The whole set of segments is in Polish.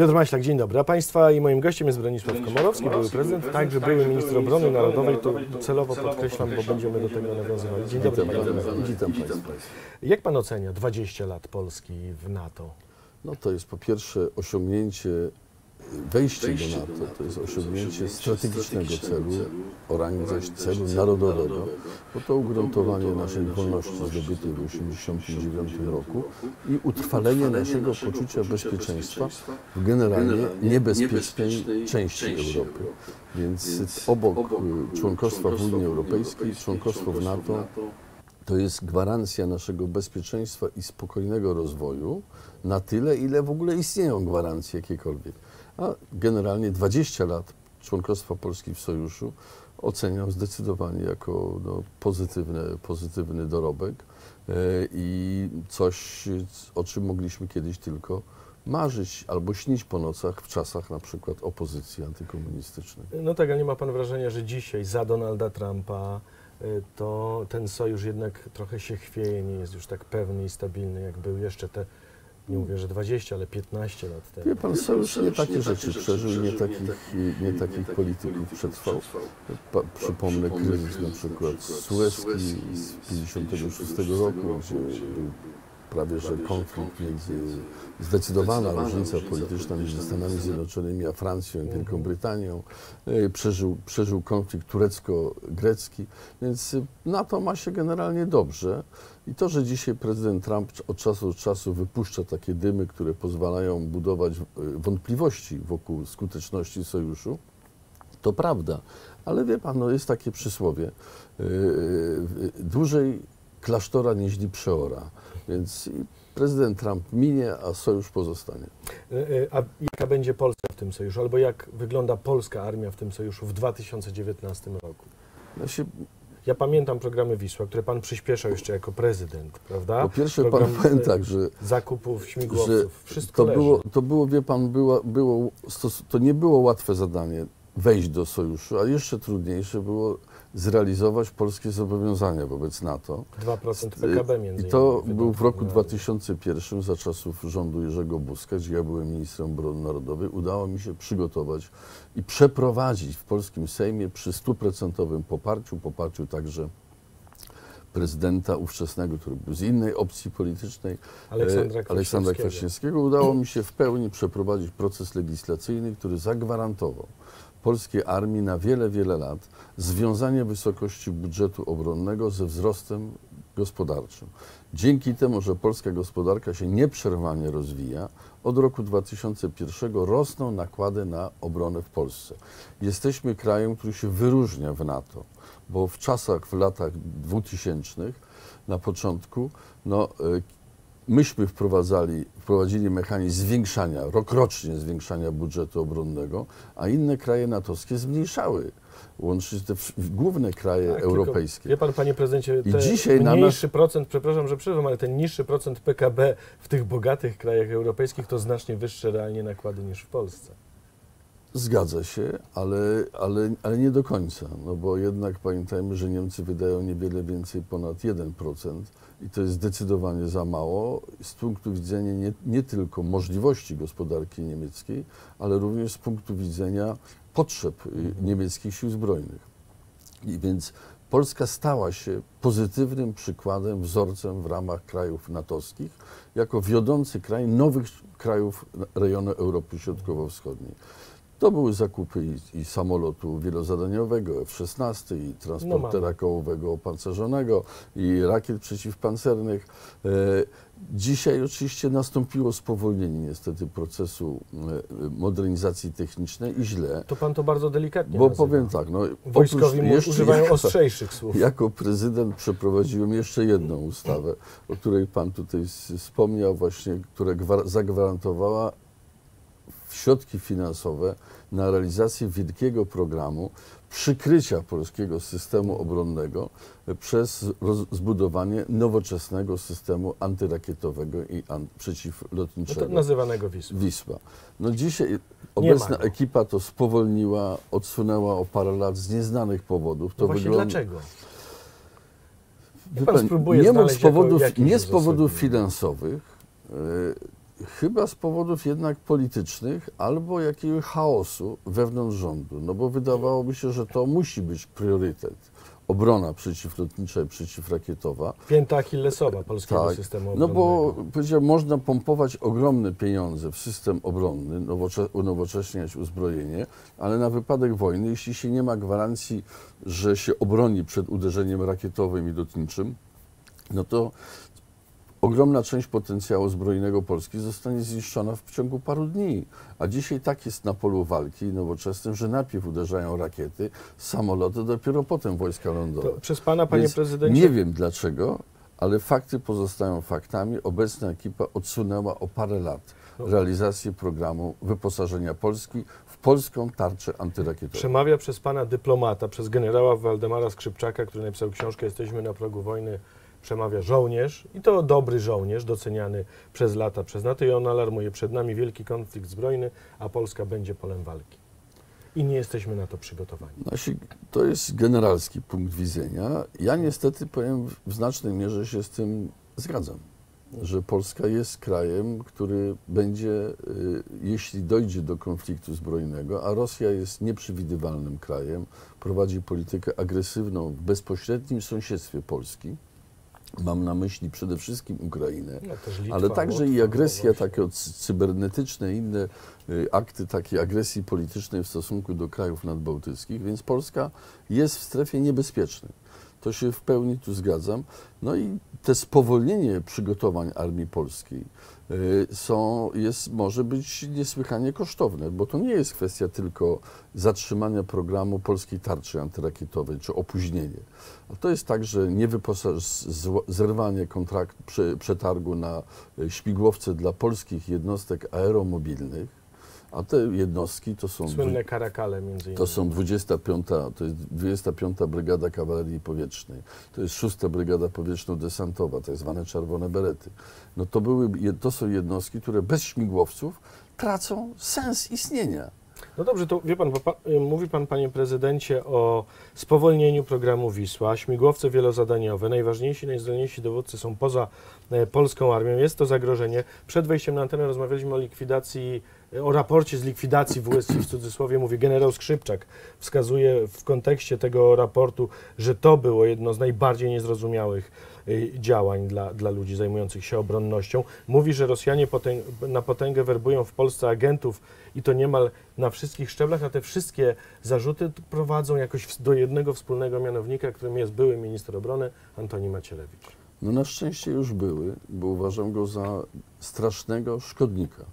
Piotr Maślak, dzień dobry. A Państwa i moim gościem jest Bronisław Komorowski, były prezydent, także były minister obrony narodowej. To celowo podkreślam, bo będziemy do tego nawiązywali. Dzień dobry, panie. Witam Państwa. Jak Pan ocenia 20 lat Polski w NATO? No to jest po pierwsze osiągnięcie, wejście do NATO, to jest osiągnięcie strategicznego celu, o rangi zaś celu narodowego, bo to ugruntowanie naszej wolności zdobytej w 1989 roku i utrwalenie naszego poczucia bezpieczeństwa w generalnie niebezpiecznej części Europy. Więc obok y, członkostwa w Unii Europejskiej, członkostwo w NATO to jest gwarancja naszego bezpieczeństwa i spokojnego rozwoju na tyle, ile w ogóle istnieją gwarancje jakiekolwiek. A generalnie 20 lat członkostwa Polski w Sojuszu oceniam zdecydowanie jako no, pozytywny, pozytywny dorobek e, i coś, o czym mogliśmy kiedyś tylko marzyć albo śnić po nocach w czasach na przykład opozycji antykomunistycznej. No tak, ale nie ma Pan wrażenia, że dzisiaj za Donalda Trumpa y, to ten sojusz jednak trochę się chwieje, nie jest już tak pewny i stabilny, jak był jeszcze te, nie mówię, że 20, ale 15 lat temu. Wie pan, sojusz nie takie rzeczy przeżył, nie takich, nie takich polityków przetrwał. Pa, przypomnę kryzys na przykład sueski z 1956 roku, gdzie był prawie że konflikt między, zdecydowana różnica polityczna między Stanami Zjednoczonymi a Francją i Wielką Brytanią. E, Przeżył, przeżył konflikt turecko-grecki, więc NATO ma się generalnie dobrze. I to, że dzisiaj prezydent Trump od czasu do czasu wypuszcza takie dymy, które pozwalają budować e, wątpliwości wokół skuteczności sojuszu, to prawda. Ale wie pan, no jest takie przysłowie, dłużej klasztora nieźli przeora. Więc prezydent Trump minie, a sojusz pozostanie. Y, y, A jaka będzie Polska w tym sojuszu, albo jak wygląda polska armia w tym sojuszu w 2019 roku? Ja się, Ja pamiętam programy Wisła, które Pan przyspieszał jeszcze jako prezydent, prawda? po pierwsze Program, pan y, tak, że Zakupów śmigłowców, wszystko to leży. było, to było, wie pan, było, było, to nie było łatwe zadanie wejść do sojuszu, a jeszcze trudniejsze było zrealizować polskie zobowiązania wobec NATO. 2% PKB między I to innymi był w roku wydatków na- 2001 za czasów rządu Jerzego Buzka, gdzie ja byłem ministrem obrony narodowej. Udało mi się przygotować i przeprowadzić w polskim Sejmie przy stuprocentowym poparciu, poparciu także prezydenta ówczesnego, który był z innej opcji politycznej, Aleksandra e, Aleksandra Kwaśniewskiego. Kwaśniewskiego, udało mi się w pełni przeprowadzić proces legislacyjny, który zagwarantował polskiej armii na wiele, wiele lat związanie wysokości budżetu obronnego ze wzrostem gospodarczym. Dzięki temu, że polska gospodarka się nieprzerwanie rozwija, od roku 2001 rosną nakłady na obronę w Polsce. Jesteśmy krajem, który się wyróżnia w NATO, bo w czasach, w latach 2000 na początku, no, e, myśmy wprowadzali, wprowadzili mechanizm zwiększania, rokrocznie zwiększania budżetu obronnego, a inne kraje natowskie zmniejszały, łącznie te główne kraje Tak, europejskie. Wie pan, panie prezydencie, I dzisiaj mniejszy procent, przepraszam, że przerwam, ale ten niższy procent PKB w tych bogatych krajach europejskich to znacznie wyższe realnie nakłady niż w Polsce. Zgadza się, ale, ale, ale nie do końca, no bo jednak pamiętajmy, że Niemcy wydają niewiele więcej, ponad 1% i to jest zdecydowanie za mało z punktu widzenia nie, nie tylko możliwości gospodarki niemieckiej, ale również z punktu widzenia potrzeb y, niemieckich sił zbrojnych. I więc Polska stała się pozytywnym przykładem, wzorcem w ramach krajów natowskich, jako wiodący kraj nowych krajów rejonu Europy Środkowo-Wschodniej. To były zakupy i, i samolotu wielozadaniowego F-16, i transportera mamy. kołowego opancerzonego, i rakiet przeciwpancernych. E, Dzisiaj oczywiście nastąpiło spowolnienie niestety procesu e, modernizacji technicznej i źle. To pan to bardzo delikatnie Bo nazywa. powiem tak, no, Wojskowi jeszcze używają jako- ostrzejszych słów. jako prezydent przeprowadziłem jeszcze jedną ustawę, o której Pan tutaj wspomniał właśnie, która gwar- zagwarantowała środki finansowe na realizację wielkiego programu przykrycia polskiego systemu obronnego przez zbudowanie nowoczesnego systemu antyrakietowego i an- No przeciwlotniczego. nazywanego Wisła. Wisła. No dzisiaj obecna ekipa to spowolniła, odsunęła o parę lat z nieznanych powodów. To No właśnie wygląda, dlaczego? Pan pan, nie, z powodów, nie z powodów finansowych. Chyba z powodów jednak politycznych albo jakiegoś chaosu wewnątrz rządu. No bo wydawałoby się, że to musi być priorytet. Obrona przeciwlotnicza i przeciwrakietowa. Pięta Achillesowa polskiego Tak. systemu No obronnego. bo powiedziałem, można pompować ogromne pieniądze w system obronny, nowocze, unowocześniać uzbrojenie, ale na wypadek wojny, jeśli się nie ma gwarancji, że się obroni przed uderzeniem rakietowym i lotniczym, no to ogromna część potencjału zbrojnego Polski zostanie zniszczona w ciągu paru dni. A dzisiaj tak jest na polu walki nowoczesnym, że najpierw uderzają rakiety, samoloty, dopiero potem wojska lądowe. To przez pana, panie Więc prezydencie, Nie wiem dlaczego, ale fakty pozostają faktami. Obecna ekipa odsunęła o parę lat No. realizację programu wyposażenia Polski w polską tarczę antyrakietową. Przemawia przez pana dyplomata, przez generała Waldemara Skrzypczaka, który napisał książkę Jesteśmy na progu wojny. Przemawia żołnierz i to dobry żołnierz, doceniany przez lata przez NATO i on alarmuje, przed nami wielki konflikt zbrojny, a Polska będzie polem walki. I nie jesteśmy na to przygotowani. Nasi, to jest generalski punkt widzenia. Ja niestety powiem w- znacznej mierze się z tym zgadzam, że Polska jest krajem, który będzie, y, jeśli dojdzie do konfliktu zbrojnego, a Rosja jest nieprzewidywalnym krajem, prowadzi politykę agresywną w bezpośrednim sąsiedztwie Polski. Mam na myśli przede wszystkim Ukrainę. No, Litwa, Ale także i Łotwa, agresja no takie cy- cybernetyczne, inne y, akty takiej agresji politycznej w stosunku do krajów nadbałtyckich, więc Polska jest w strefie niebezpiecznej. To się w pełni tu zgadzam. No i te spowolnienie przygotowań armii polskiej y, są, jest, może być niesłychanie kosztowne, bo to nie jest kwestia tylko zatrzymania programu polskiej tarczy antyrakietowej, czy opóźnienie. A to jest także zerwanie kontrakt, prze, przetargu na y, śmigłowce dla polskich jednostek aeromobilnych, a te jednostki to są, Słynne karakale między innymi. to są 25, to jest 25 Brygada Kawalerii Powietrznej, to jest 6 Brygada Powietrzno-Desantowa, tak zwane czerwone berety. No to, były, to są jednostki, które bez śmigłowców tracą sens istnienia. No dobrze, to wie pan, y, mówi pan, panie prezydencie, o spowolnieniu programu Wisła, śmigłowce wielozadaniowe, najważniejsi, najzdolniejsi dowódcy są poza polską armią. Jest to zagrożenie. Przed wejściem na antenę rozmawialiśmy o likwidacji, e, o raporcie z likwidacji WSI w cudzysłowie, mówi generał Skrzypczak. Wskazuje w kontekście tego raportu, że to było jedno z najbardziej niezrozumiałych y, działań dla, dla ludzi zajmujących się obronnością. Mówi, że Rosjanie na potęgę werbują w Polsce agentów i to niemal na wszystkich szczeblach, a te wszystkie zarzuty prowadzą jakoś do jednego wspólnego mianownika, którym jest były minister obrony Antoni Macierewicz. No na szczęście już były, bo uważam go za strasznego szkodnika,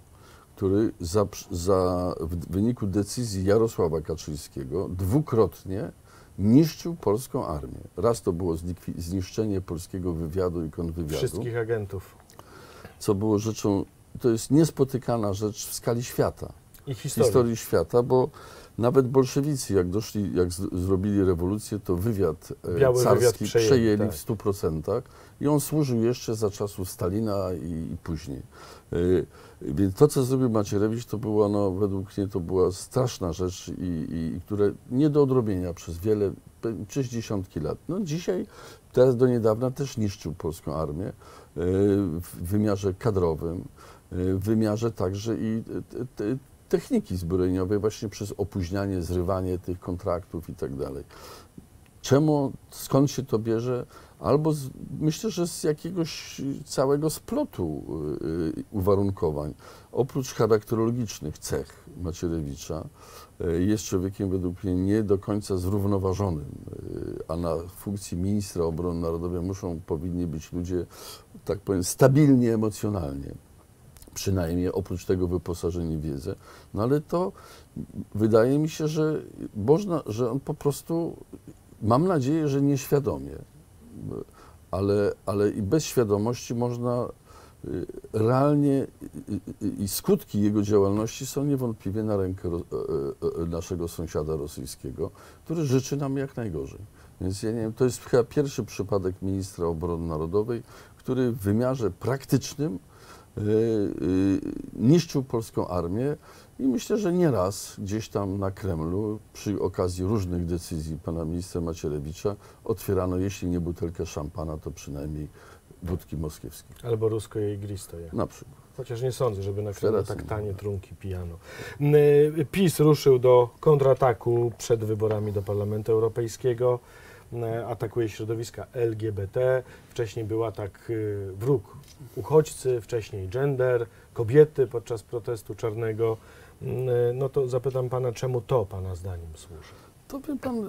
który za, za, w wyniku decyzji Jarosława Kaczyńskiego dwukrotnie niszczył polską armię. Raz to było zniszczenie polskiego wywiadu i kontrwywiadu, Wszystkich agentów. Co było rzeczą, to jest niespotykana rzecz w skali świata i historii. historii świata, bo nawet bolszewicy, jak doszli, jak z, zrobili rewolucję, to wywiad e, Biały wywiad carski przejęli, przejęli, tak. w 100% i on służył jeszcze za czasów Stalina i, i później. E, Więc to, co zrobił Macierewicz, to była, no, według mnie, to była straszna rzecz, i, i, i które nie do odrobienia przez wiele, pe- przez dziesiątki lat. No dzisiaj, teraz do niedawna też niszczył polską armię e, w wymiarze kadrowym, e, w wymiarze także i techniki zbrojeniowej właśnie przez opóźnianie, zrywanie tych kontraktów i tak dalej. Czemu, skąd się to bierze? Albo z, myślę, że z jakiegoś całego splotu y, y, uwarunkowań. Oprócz charakterologicznych cech Macierewicza, y, jest człowiekiem według mnie nie do końca zrównoważonym, a na funkcji ministra obrony narodowej muszą, powinni być ludzie, tak powiem, stabilnie emocjonalnie przynajmniej oprócz tego wyposażeni w wiedzę. No ale to wydaje mi się, że można, że on po prostu, mam nadzieję, że nieświadomie, ale, ale i bez świadomości można y, realnie i skutki jego działalności są niewątpliwie na rękę e, e, naszego sąsiada rosyjskiego, który życzy nam jak najgorzej. Więc ja nie wiem, to jest chyba pierwszy przypadek ministra obrony narodowej, który w wymiarze praktycznym niszczył polską armię i myślę, że nie raz gdzieś tam na Kremlu przy okazji różnych decyzji pana ministra Macierewicza otwierano, jeśli nie butelkę szampana, to przynajmniej wódki moskiewskiej Albo rusko jej gristo. na przykład. Chociaż nie sądzę, żeby na Kremlu tak nie. tanie trunki pijano. N- PiS ruszył do kontrataku przed wyborami do Parlamentu Europejskiego. N- Atakuje środowiska LGBT. Wcześniej był atak y, wróg uchodźcy, wcześniej gender, kobiety podczas protestu czarnego. N- No to zapytam pana, czemu to pana zdaniem służy? To wie pan,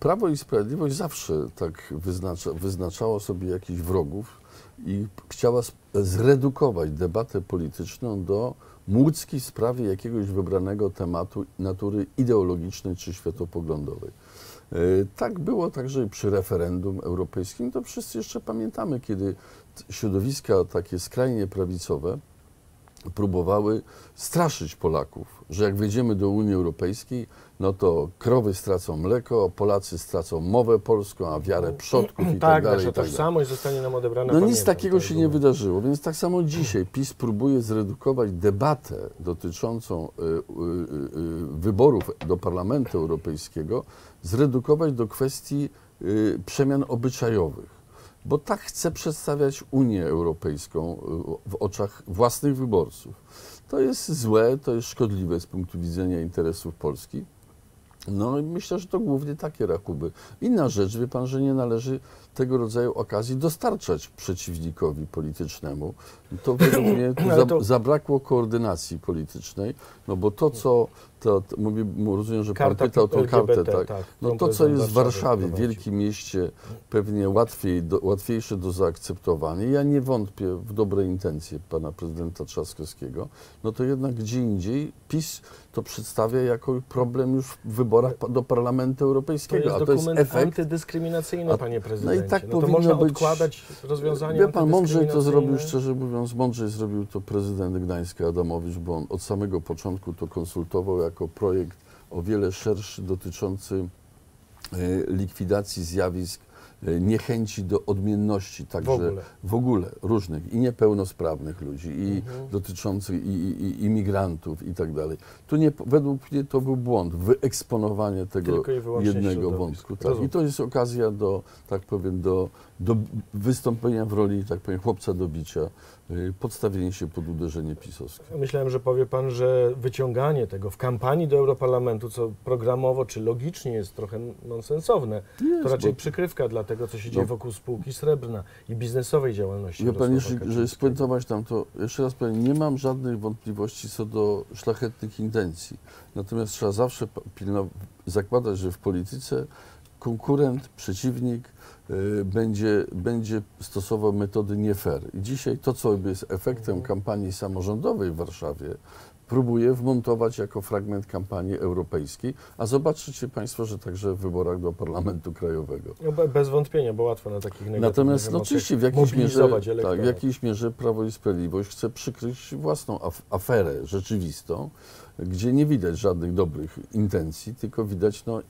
Prawo i Sprawiedliwość zawsze tak wyznacza, wyznaczało sobie jakichś wrogów i chciała zredukować debatę polityczną do młódzki w sprawie jakiegoś wybranego tematu natury ideologicznej czy światopoglądowej. E, Tak było także przy referendum europejskim. To wszyscy jeszcze pamiętamy, kiedy środowiska takie skrajnie prawicowe próbowały straszyć Polaków, że jak wejdziemy do Unii Europejskiej, no to krowy stracą mleko, Polacy stracą mowę polską, a wiarę przodków i tak, tak, dalej. nasza i tak dalej. tożsamość zostanie nam odebrana. No nic takiego się nie wydarzyło, więc tak samo dzisiaj PiS próbuje zredukować debatę dotyczącą y, y, y, y, wyborów do Parlamentu Europejskiego, zredukować do kwestii y, przemian obyczajowych. Bo tak chce przedstawiać Unię Europejską y, w oczach własnych wyborców. To jest złe, to jest szkodliwe z punktu widzenia interesów Polski. No i myślę, że to głównie takie rachuby. Inna rzecz, wie pan, że nie należy tego rodzaju okazji dostarczać przeciwnikowi politycznemu. To według mnie to- zabrakło koordynacji politycznej, no bo to, co, to, to mówię, rozumiem, że pan Karta pytał o tą kartę, tak. tak, No to, co jest w Warszawie, wprowadził. wielkim mieście, pewnie łatwiej, do, łatwiejsze do zaakceptowania. Ja nie wątpię w dobre intencje pana prezydenta Trzaskowskiego, no to jednak gdzie indziej PiS to przedstawia jako problem już w wyborach do Parlamentu To Europejskiego, jest a to jest efekt. antydyskryminacyjny, A- panie no i prezydencie. tak to powinno można być- odkładać rozwiązania Wie pan, mądrzej to zrobił, szczerze mówiąc, mądrzej zrobił to prezydent Gdańska Adamowicz, bo on od samego początku to konsultował jako projekt o wiele szerszy dotyczący e, likwidacji zjawisk e, niechęci do odmienności, także ogóle. w ogóle różnych i niepełnosprawnych ludzi, i Mhm. dotyczących i, i, i imigrantów i tak dalej. Tu nie, według mnie to był błąd, wyeksponowanie tego jednego wątku. Tak. I to jest okazja do, tak powiem, do, do wystąpienia w roli, tak powiem, chłopca do bicia, podstawienie się pod uderzenie pisowskie. Myślałem, że powie pan, że wyciąganie tego w kampanii do Europarlamentu, co programowo czy logicznie jest trochę nonsensowne, Jest, to raczej bo- przykrywa dla tego, co się dzieje No. wokół spółki Srebrna i biznesowej działalności. Wie pan, jeśli, żeby spuentować tam to, jeszcze raz powiem, nie mam żadnych wątpliwości co do szlachetnych intencji. Natomiast trzeba zawsze pilno, zakładać, że w polityce konkurent, przeciwnik y, będzie, będzie stosował metody nie fair. I dzisiaj to, co jest efektem Mhm. kampanii samorządowej w Warszawie, próbuje wmontować jako fragment kampanii europejskiej, a zobaczycie Państwo, że także w wyborach do Parlamentu Krajowego. No, be- bez wątpienia, bo łatwo na takich negatywnych Natomiast no, oczywiście w jakiejś, mierze, tak, w jakiejś mierze Prawo i Sprawiedliwość chce przykryć własną af- aferę rzeczywistą, gdzie nie widać żadnych dobrych intencji, tylko widać no,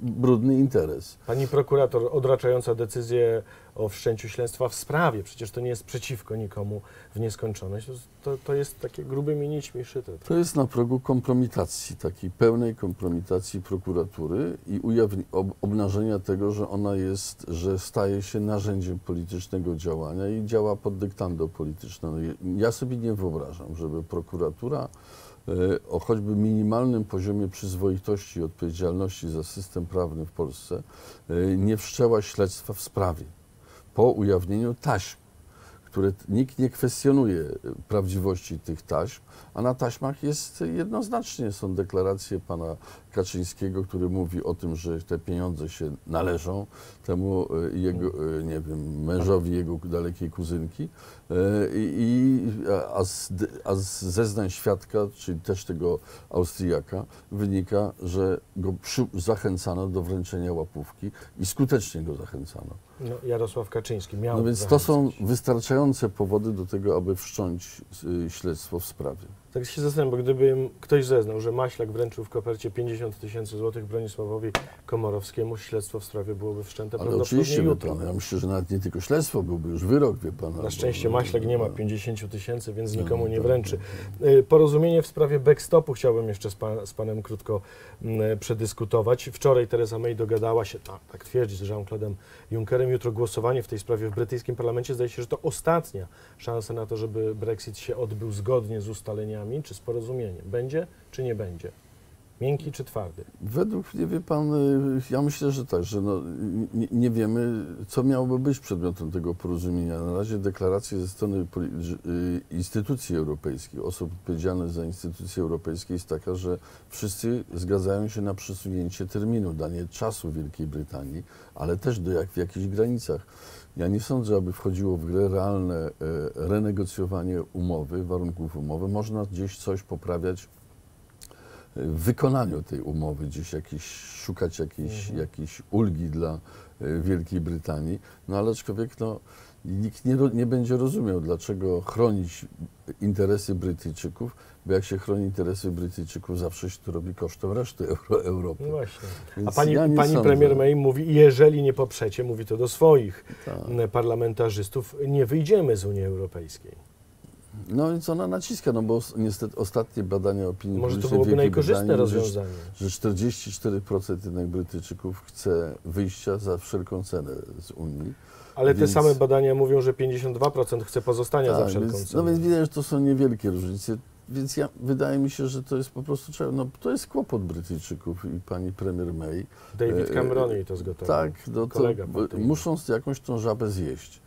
brudny interes. Pani prokurator odraczająca decyzję o wszczęciu śledztwa w sprawie, przecież to nie jest przeciwko nikomu w nieskończoność, to, to, jest takie grubymi nićmi szyte. To jest na progu kompromitacji, takiej pełnej kompromitacji prokuratury i ujawni- ob, obnażenia tego, że ona jest, że staje się narzędziem politycznego działania i działa pod dyktando polityczną. Ja sobie nie wyobrażam, żeby prokuratura o choćby minimalnym poziomie przyzwoitości i odpowiedzialności za system prawny w Polsce e, nie wszczęła śledztwa w sprawie. Po ujawnieniu taśm które nikt nie kwestionuje prawdziwości tych taśm, a na taśmach jest jednoznacznie, są deklaracje pana Kaczyńskiego, który mówi o tym, że te pieniądze się należą temu e, jego, e, nie wiem, mężowi jego dalekiej kuzynki, E, i, a- z, a z zeznań świadka, czyli też tego Austriaka, wynika, że go przy, zachęcano do wręczenia łapówki i skutecznie go zachęcano. No, Jarosław Kaczyński miał No więc to są zachęcać. Wystarczające powody do tego, aby wszcząć y, śledztwo w sprawie. Tak się zastanawiam, bo gdyby ktoś zeznał, że Maślak wręczył w kopercie 50 tysięcy złotych Bronisławowi Komorowskiemu, śledztwo w sprawie byłoby wszczęte Ale oczywiście, wie jutro. pan, ja myślę, że nawet nie tylko śledztwo, byłby już wyrok, wie pan. Na albo- szczęście Maślak nie ma no, 50 tysięcy, więc no, nikomu nie tak, wręczy. tak. Y, Porozumienie w sprawie backstopu chciałbym jeszcze z, pan, z panem krótko przedyskutować. Wczoraj Theresa May dogadała się, tak, tak twierdzi, z Jean-Claude'em Junckerem. Jutro głosowanie w tej sprawie w brytyjskim parlamencie. Zdaje się, że to ostatnia szansa na to, żeby Brexit się odbył zgodnie z ustaleniami czy z porozumieniem. Będzie czy nie będzie? Miękki czy twardy? Według mnie, wie pan, y, ja myślę, że tak, że no, nie, nie wiemy, co miałoby być przedmiotem tego porozumienia. Na razie deklaracja ze strony y, instytucji europejskich, osób odpowiedzialnych za instytucje europejskie jest taka, że wszyscy zgadzają się na przesunięcie terminu, danie czasu Wielkiej Brytanii, ale też do jak, w jakichś granicach. Ja nie sądzę, aby wchodziło w grę realne e, renegocjowanie umowy, warunków umowy. Można gdzieś coś poprawiać w wykonaniu tej umowy, gdzieś jakieś, szukać jakiejś, Mhm. jakiejś ulgi dla e, Wielkiej Brytanii, no ale aczkolwiek no, nikt nie, nie będzie rozumiał, dlaczego chronić interesy Brytyjczyków, bo jak się chroni interesy Brytyjczyków, zawsze się to robi kosztem reszty Euro, Europy. No właśnie. A pani, ja pani sądzę. premier May mówi, jeżeli nie poprzecie, mówi to do swoich Tak. parlamentarzystów, nie wyjdziemy z Unii Europejskiej. No więc ona naciska, no bo niestety ostatnie badania opinii Może to publicznej byłoby Wielkiej najkorzystne Brytanii, że- rozwiązanie. że 44% jednak Brytyjczyków chce wyjścia za wszelką cenę z Unii. Ale te Więc- same badania mówią, że 52% chce pozostania za Tak, wszelką więc, cenę. no więc widać, że to są niewielkie różnice. Więc ja, wydaje mi się, że to jest po prostu trzeba, no to jest kłopot Brytyjczyków i pani premier May. David e, Cameron jej to zgotował. Tak, no to muszą jakąś tą żabę zjeść.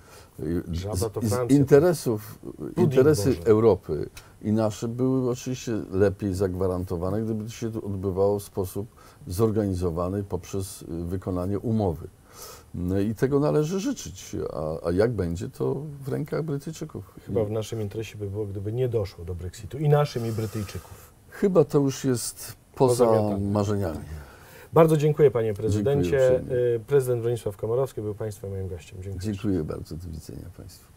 Żaba to z, z Francja. interesów, interesy Boże. Europy i nasze były oczywiście lepiej zagwarantowane, gdyby to się odbywało w sposób zorganizowany poprzez y, wykonanie umowy. No i tego należy życzyć, a, a jak będzie, to w rękach Brytyjczyków. Chyba w naszym interesie by było, gdyby nie doszło do Brexitu i naszym i Brytyjczyków. Chyba to już jest poza marzeniami. Bardzo dziękuję panie prezydencie. uprzejmie. Y, Prezydent Bronisław Komorowski był państwa moim gościem. Dziękuję. Dziękuję bardzo. Do widzenia Państwu.